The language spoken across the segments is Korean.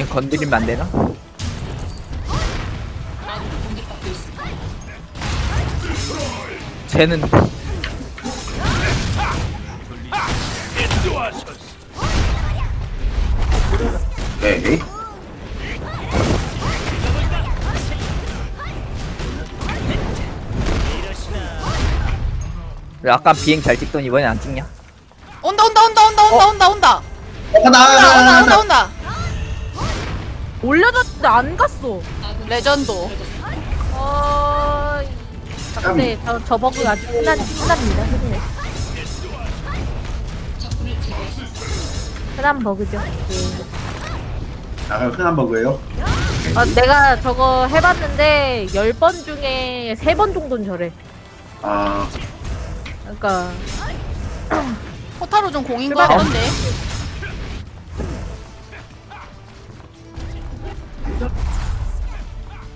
걘 건드리면 안 되나? 쟤는 네. 왜 아까 비행 잘 찍더니 이번엔 안 찍냐? 온다 온다 온다 온다 온다 온다 온다 어, 온다 온다 하나, 온다 온다 올려줬는데 안 갔어. 레전드 어. 근데 저, 저 버그 아주 흔한, 흔합니다. 흔해. 흔한 버그죠. 예. 아, 흔한 버그예요? 아, 내가 저거 해봤는데 10번 중에 3번 정도는 저래. 아, 그러니까 호타로 좀 공인 거. 같던데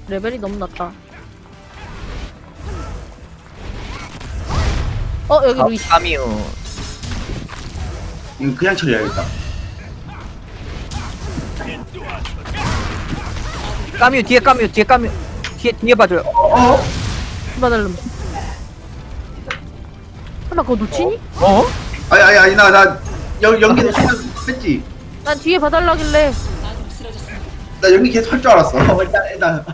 레벨이 너무 낮다. 어 여기 아, 루이스. 까미우 이거 그냥 처리해야겠다. 까미우 뒤에 까미우 뒤에 까미우 뒤에 뒤에 봐줘요 어? 어? 받을름. 설마 그거 놓치니? 어? 아니, 아니, 아니, 나, 나, 연, 연기도 순간 했지. 난 뒤에 봐달라길래 나 연기 계속 할 줄 알았어. 일단, 일단.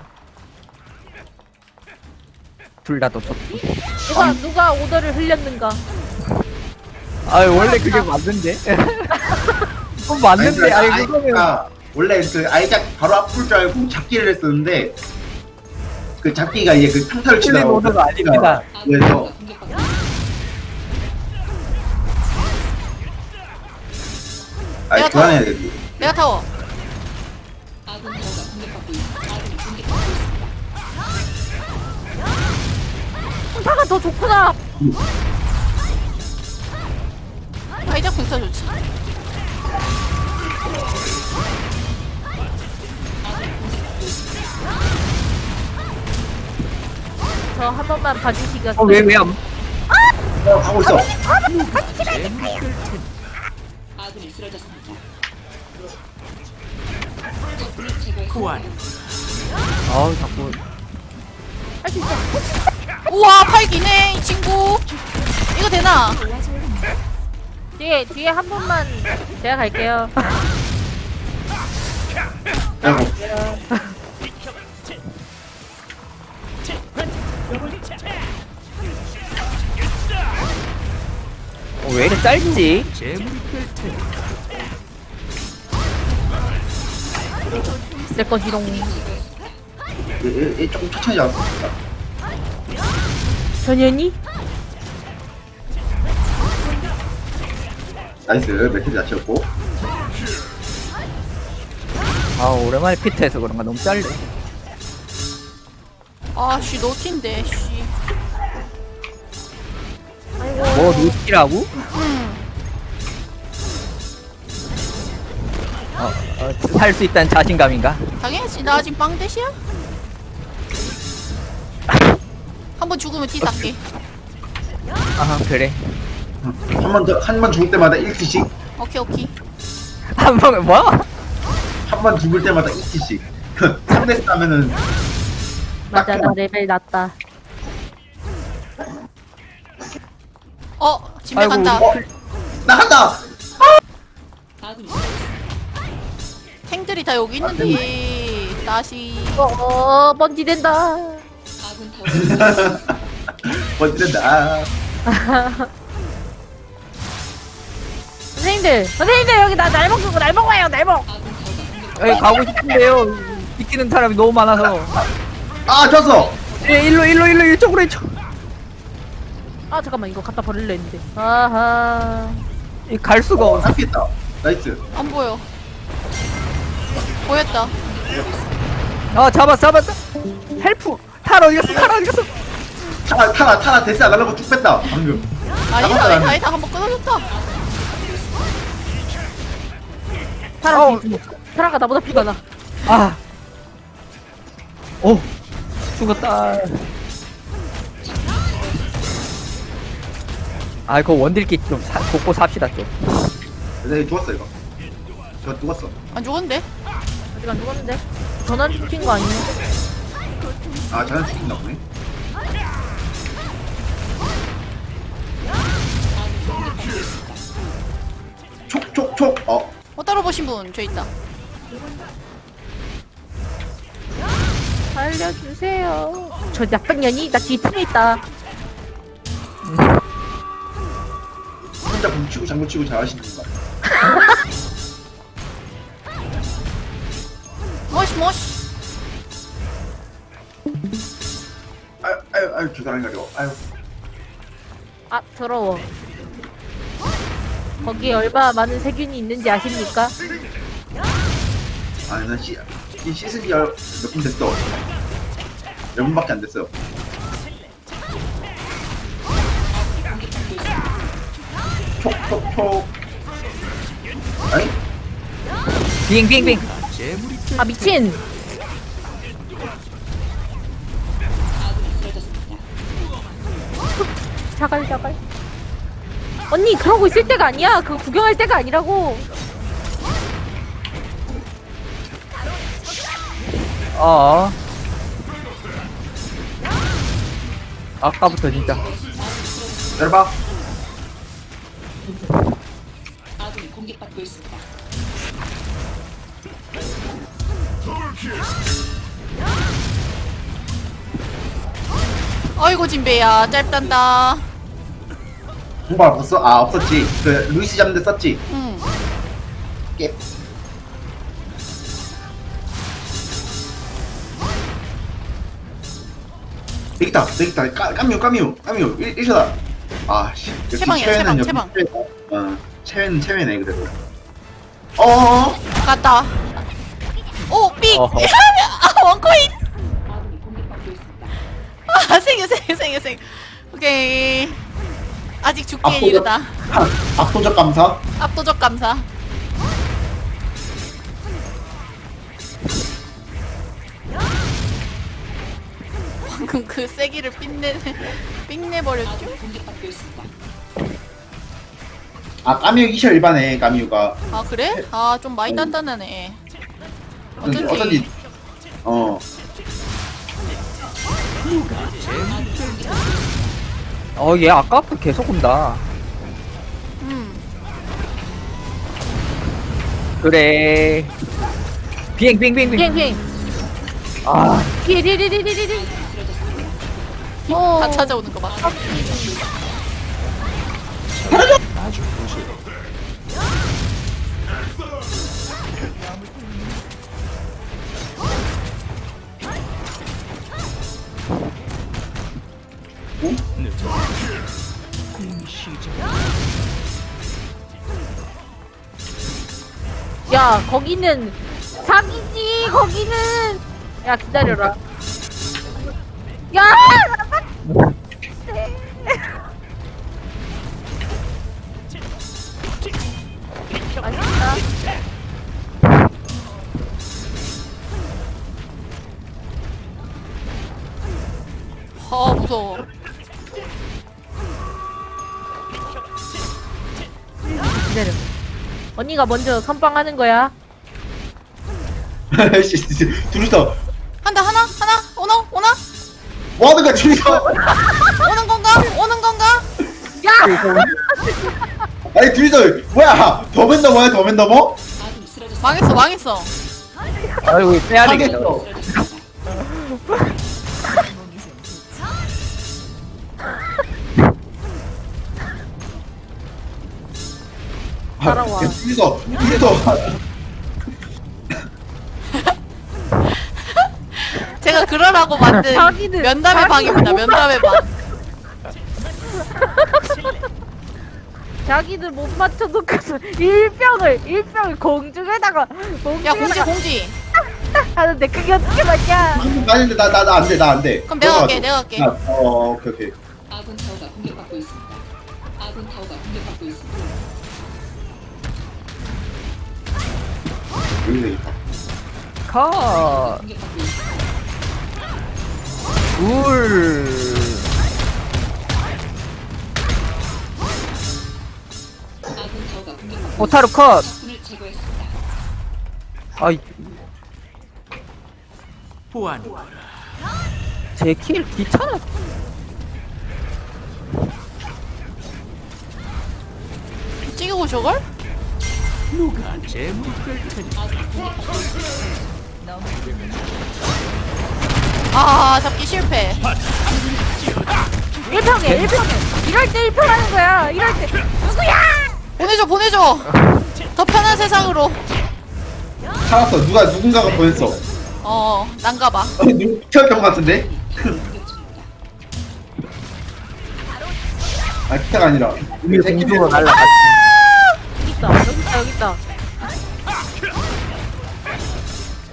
둘 다 놓쳤 누가 누가 오더를 흘렸는가? 아 원래 그게 맞는데 그건 맞는데 아니 그거는 아이가 원래 그 아이작 바로 앞을 줄 알고 잡기를 했었는데 그 잡기가 이제 그 평타를 치다가 오더가 아닙니다 그래서 아이 내가 교환해야 돼. 이거. 내가 타워 더 좋구나. 아이작 공사 좋지 저 한 번만 봐주시겠어요? 어왜왜 안 어, 가고 있어. 아우 자꾸 할 수 있어. 우와 팔기네 이 친구 이거 되나 뒤에 뒤에 한 번만 제가 갈게요. 아이고. 어, 왜 이렇게 짧지? 내 것이롱. 얘, 얘, 얘 조금 천천히 잡았어. 전현이? 나이스. 매트리 자체였고. 아 오랜만에 피트해서 그런가 너무 짧네 아씨 노티인데 씨 아이고. 뭐? 음. 어, 어, 살수 있다는 자신감인가? 당연하지 나 아직 빵대시야 한 번 죽으면 티 닦게 아 그래 한 번 더, 한 번 죽을 때마다 1티씩. 오케이 오케이 한 방에 뭐? 한 번 죽을 때마다 1티씩. 3대스 하면은 맞아 나 레벨 낮다. 어 집에 아이고, 간다 어? 나 한다! 탱들이 다 여기 있는데 다시 어, 어 먼지 된다. 멋지다. 선생님들 선생님들 여기 나 날먹 주고 날먹 와요 날 먹. 여기 가고 싶은데요 비키는 사람이 너무 많아서 아, 졌어! 예 일로 일로 일로 이쪽으로 이쪽 아 잠깐만 이거 갖다 버릴려 했는데. 아하. 이갈 수가 어, 없어 잡겠다. 나이스. 안 보여 보였다 아 잡았어 잡았어 헬프 탈 어디 갔어 탈 어디 갔어 타라, 타라, 타라, 데스 안 하려고 쭉 뺐다. 방금. 아니다 아니다. 아니다 한번 끊어줬다 타라. 뒤 타라가 나보다 피가 나. 아. 오. 죽었다. 아, 이거 원딜기 좀 사, 돕고 삽시다 좀. 네, 죽었어, 이거. 저 죽었어. 안 죽었는데 아직 안 죽었는데? 전환 죽힌 거 아니야? 아 저는 죽인다 보네 촉촉촉 어 어 따로 보신 분 저 있다. 살려주세요. 저 나쁜 년이 나 뒤틈에 있다. 혼자 뭉치고 장구치고 잘하시는 것 같아 머시 머시. 아유 주사랑 가려 아유. 아 더러워. 거기에 얼마나 많은 세균이 있는지 아십니까? 아니 난 씨, 이 씻은 지몇분 됐어? 몇 분밖에 안 됐어요. 촉촉촉. 아니? 빙빙빙. 아 미친. 언니 그러고 있을 때가 아니야. 그거 구경할 때가 아니라고. 어 아까부터 진짜 내려봐 아이고 진배야 짧단다. 공발 없었어? 아 없었지 그 루이스 잡는 데 썼지 응. 깨 여기다 여기다 까, 까뮤 까뮤 까뮤 1, 셔다 아 씨 역시 채방이야, 체외는 채방, 역시 체외다. 어 체외는 체외네 그래도 어어어 갔다. 오 삑. 어허. 아 원코인. 아 생겨 생겨 생겨 생겨. 오케이. 아직 죽기에 압도적, 이르다. 압도적 감사 압도적 감사. 방금 그 세기를 삔내 삔내 버렸죠? 아 까뮤 이셔 일반에 까뮤가 아 그래? 아 좀 많이 단단하네. 어쩐지 어쩐지. 어쩐지 어 어 얘 아까부터 계속 온다 음. 그래 빙빙빙빙 비행 비행. 아 리리리리리리. 어. 다 찾아오는 거 봐. 야 거기는 사기지 거기는. 야 기다려라. 야. 나 맛있다. 아 무서워. 언니가 먼저 선빵하는 거야. 씨, 씨, 둘이서 한다 하나 하나 오너 오나 뭐하는 거야 둘이서 오는 건가 오는 건가? 아니 둘이서 뭐야 더맨 더머야 더맨 더머? 망했어 망했어. 아이고 빼야 되겠다 하겠어 따라와. 야, 둘이서 둘이서 제가 그러라고 만든 자기들, 면담의 자기들 방입니다. 못 면담의 방. 자기들 못 맞춰놓고서 일병을 일병을 공중에다가 야 공지 공중에다가 공지. 하는데 그게 어떻게 맞냐? 아닌데 나 나 나 안돼 나 안돼 그럼 내가 갈게 내가 갈게. 어 오케이 오케이 아군 타워가 공격받고 있습니다. 아군 타워가 공격받고 있습니다. 있다 컷. 울 오타루 컷. 아이 제킬 귀찮아. 찍고 저걸? 아 잡기 실패 1평에 1평에 이럴 때 1평 하는 거야 이럴 때 누구야 보내줘 보내줘 더 편한 세상으로 살았어. 누가 누군가가 보냈어. 어 난가봐 것 같은데? 아 키타가 아니라. 날라가. 여기 있다. 여기 있다 여기 있다.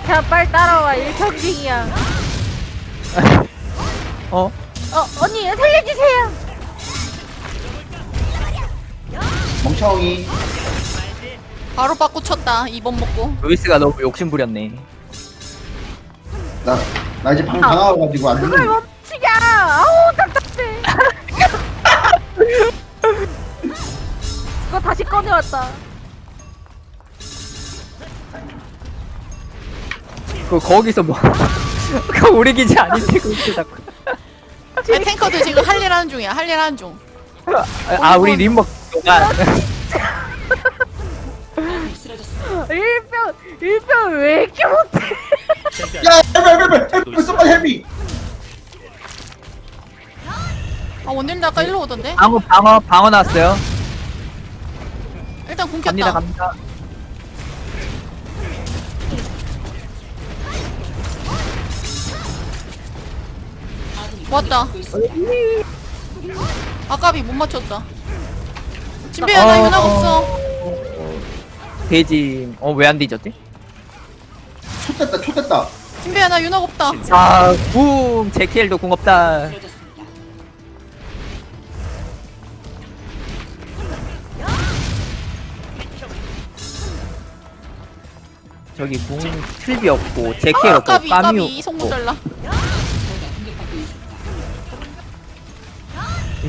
자 빨리 따라와. 1평징이야. 어? 어 언니 살려주세요. 멍청이. 바로 빠꾸 쳤다. 2번 먹고. 루이스가 너무 욕심 부렸네. 나, 나 이제 방 당하고 가지고 안 그걸 되는. 멈추냐 아우 답답해 그거 다시 꺼내왔다 그 거기서 뭐? 그 우리 기지 아닌데 그렇게 자꾸. 아니, 탱커들 지금 할 일 하는 중이야 할 일 하는 중아 우리 림버 동안 1평 1평 왜 이렇게 못해 야, 헬미, 헬미, 헬미, somebody help me. 아 원딜 아까 일로 오던데 방어 방어 방어 났어요. 일단 궁 갑니다 켰다 갑니다. 왔다 아까비 못 맞췄다 진비야 나 어, 어. 없어 돼지 어 왜 안 뒤졌지? 촉됐다, 촉됐다. 진비야 나 윤학 없다 아궁 제킬도 궁 없다. 저기 궁 틀비 없고 제킬 아, 없고 까비 까미 잘라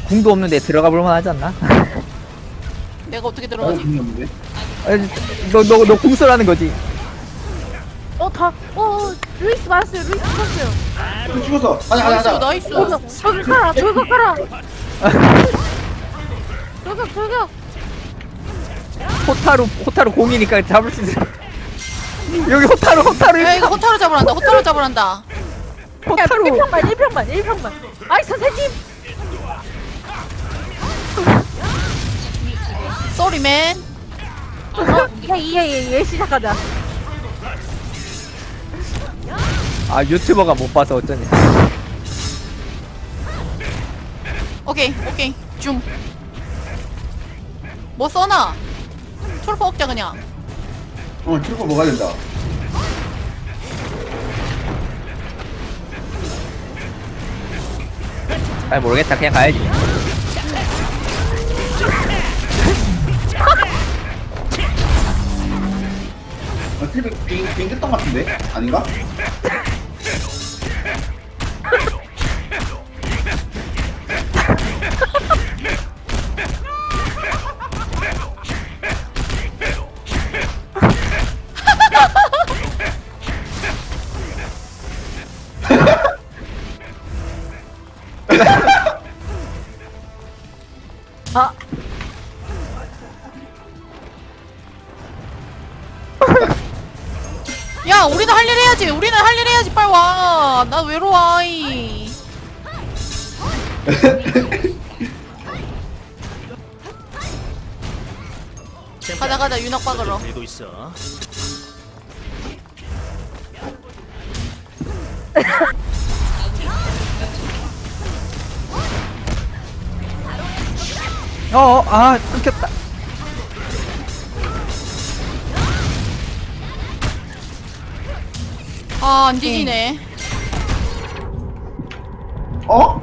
궁도 없는데 들어가 볼만 하지 않나? 내가 어떻게 나도 들어가지 궁금한데. 너너 너 궁설하는 거지? 어 다 어 어, 루이스 맞았어요 루이스 맞았어요 또 죽었어. 가자, 나이스 가자. 나이스 저기 가라 저기 가라 저기 저기 호타루 호타루 공이니까 잡을 수 있어. 여기 호타루 호타루. 야 이거 호타루 잡으란다 호타루 잡으란다. 호타루. 1평만 1평만 1평만. 아이 선생님! 쏘리맨 야얘얘얘 시작하자. 아 유튜버가 못 봐서 어쩌냐. 오케이 오케이. 줌뭐 써나 초록파 먹자 그냥 어, 출구 먹어야 된다. 잘 모르겠다 그냥 가야지. 어, 트립이 비행, 비행 깼던 것 같은데? 아닌가? 할 일 해야지 우리는 할 일 해야지 빨리 와 나 외로워 아이 가자 가자 윤학 박으러 들고 있어. 어아 끊겼다. 아 안 뒤지네. 어?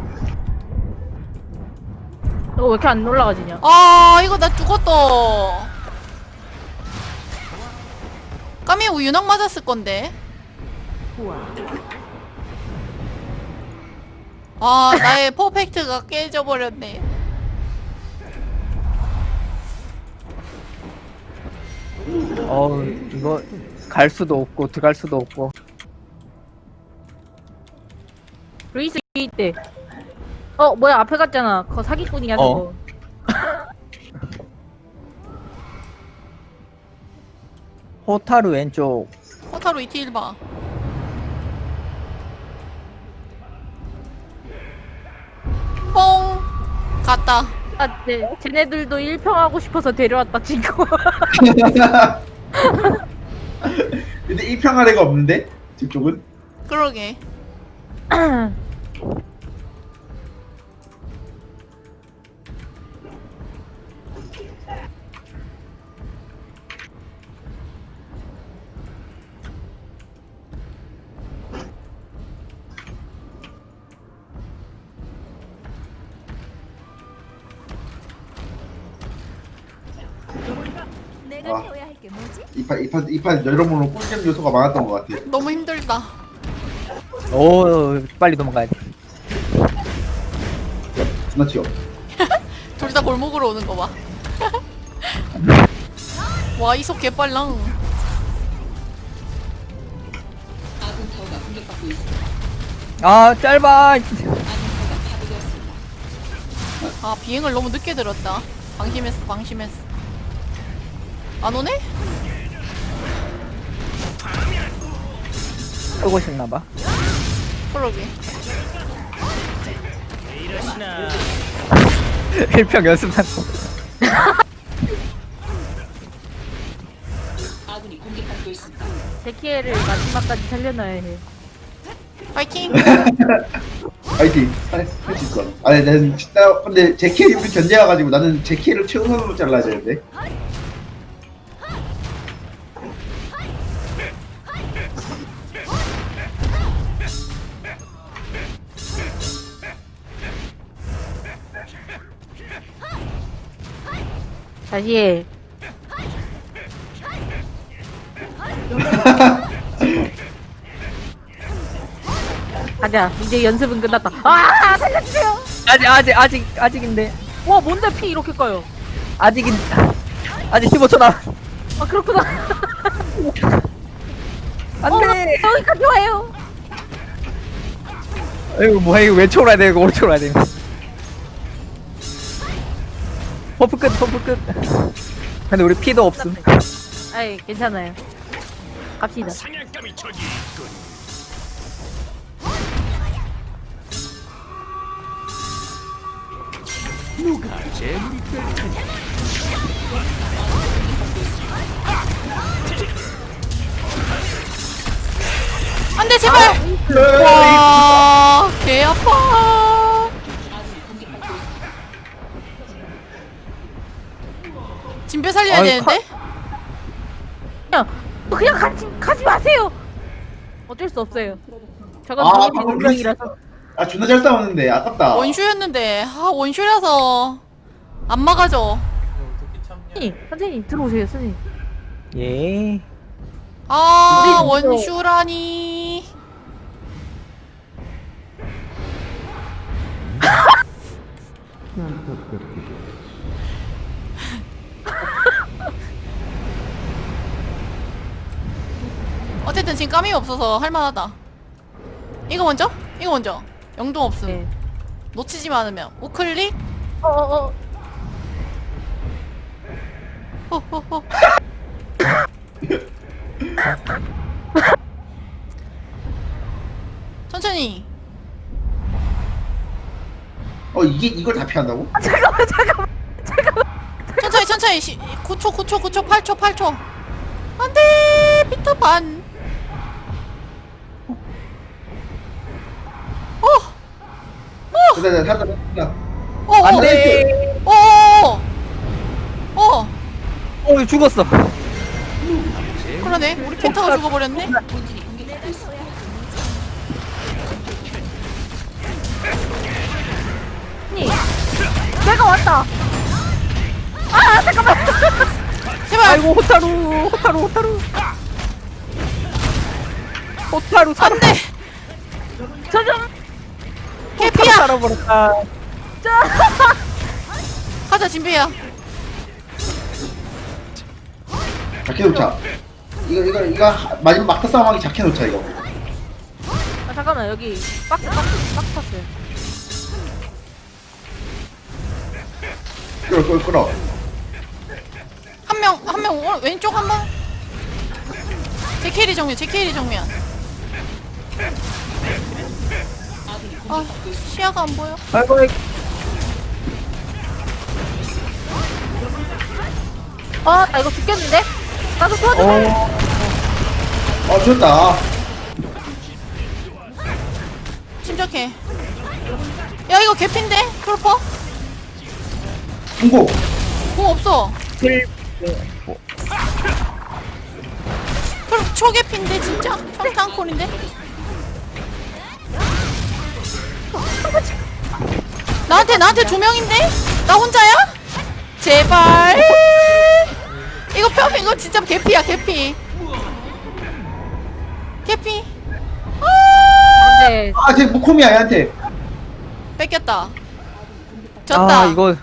이거 왜 이렇게 안 올라가지냐? 아 이거 나 죽었다 까미 우윤학 맞았을 건데. 아 나의 퍼펙트가 깨져버렸네. 어 이거 갈 수도 없고 들어갈 수도 없고. 루이스 있대. 어 뭐야 앞에 갔잖아. 그거 사기꾼이 하는 어. 거. 호타루 왼쪽 호타루 이티 1봐 뽕 갔다 아, 네. 쟤네들도 일평하고 싶어서 데려왔다 친구. 근데 일평할 애가 없는데 저쪽은 그러게 아, 이판 이판 이판 여러모로 꿀잼 요소가 많았던 것 같아. 너무 힘들다. 오 빨리 도망가야 돼 지나치요. 둘다 골목으로 오는 거 봐 와 이속 개빨랑. 아 짧아. 아 비행을 너무 늦게 들었다 방심했어 방심했어 안 오네? 끄고 싶나봐 그러게 일평 연습한. 데키에를 마지막까지 살려놔야 해. 파이팅 파이팅. 할수 같아. 아니 나는 진짜 근데 제키 우리 견제와가지고 나는 제키를 최우선으로 잘라야 되는데. 다시 해. 가자. 이제 연습은 끝났다. 아 살려주세요. 아직 아직 아직 아직인데 와 뭔데 피 이렇게 까요? 아직인 아직 15초 남 아 그렇구나. 안돼 어, 여기까지 와요. 이거 뭐야 이거 왼쪽으로 해야 돼 이거 오른쪽으로 해야 돼 버프 끝 버프 끝. 근데 우리 피도 없음. 아이 괜찮아요. 갑시다. 안돼 제발! 와 개 아파 살려야 아유, 되는데 그냥 그냥 가지 가지 마세요. 어쩔 수 없어요. 저건 아, 아, 방금 운명이라서. 아 존나 잘 싸웠는데 아깝다. 원슈였는데 아 원슈라서 안 막아줘 선생님, 선생님 들어오세요, 선생님. 예 아 우리 원슈라니 어쨌든 지금 까미 없어서 할만하다. 이거 먼저? 이거 먼저. 영동 없음. 네. 놓치지 않으면. 우클릭? 어, 어, 어. 호호호. 천천히. 어 이게 이걸 다 피한다고? 천천히 천천히. 시, 9초 9초 9초. 8초 8초. 안돼! 피터반 어! 나 살다 살다. 어! 어! 안돼 어! 어! 어! 어 죽었어 그러네 우리 피터가 죽어버렸네 본진이 공격받고 있습니다. 선생님. 내가 왔다. 제발 아이고 호타루 호타루 호타루 호타루 살아 안돼 저 좀. 살아버렸다 가자 진배야 자켓 놓자. 이거 이거 이거 하- 마지막 막타 싸움하기 자켓 놓자 이거. 아, 잠깐만 여기 박스 박스 박스 탔어요. 끌어 끌어 끌어 한 명, 한 명, 오- 왼쪽 한 명. 제 캐리 정면, 제 캐리 정면. 아, 시야가 안 보여. 아이고 어, 나 이거 죽겠는데? 나도 도와줘. 어 아 좋다 침착해. 야, 이거 개핀데? 크로퍼? 통고 공 없어. 글 크로 초개핀데, 진짜? 평탄콜인데? 나한테, 나한테 두 명인데? 나 혼자야? 제발. 이거 펴, 이거 진짜 개피야, 개피. 개피. 근데 아쟤 무콤이야 얘한테 뺏겼다. 졌다. 아 이거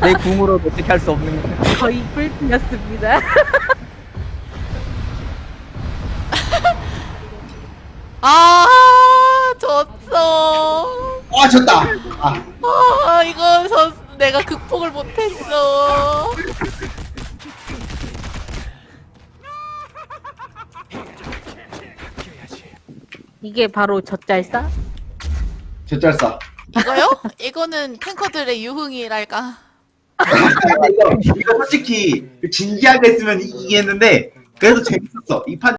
내 궁으로 어떻게 할 수 없는 거 거의 불피였습니다. 아, 졌어. 아 졌다 아 아, 이거 졌, 내가 극복을 못했어. 이게 바로 젖잘싸? 젖잘싸 이거요? 이거는 탱커들의 유흥이랄까. 이거, 솔직히 진지하게 했으면 이기겠는데 그래도 재밌었어. 이 판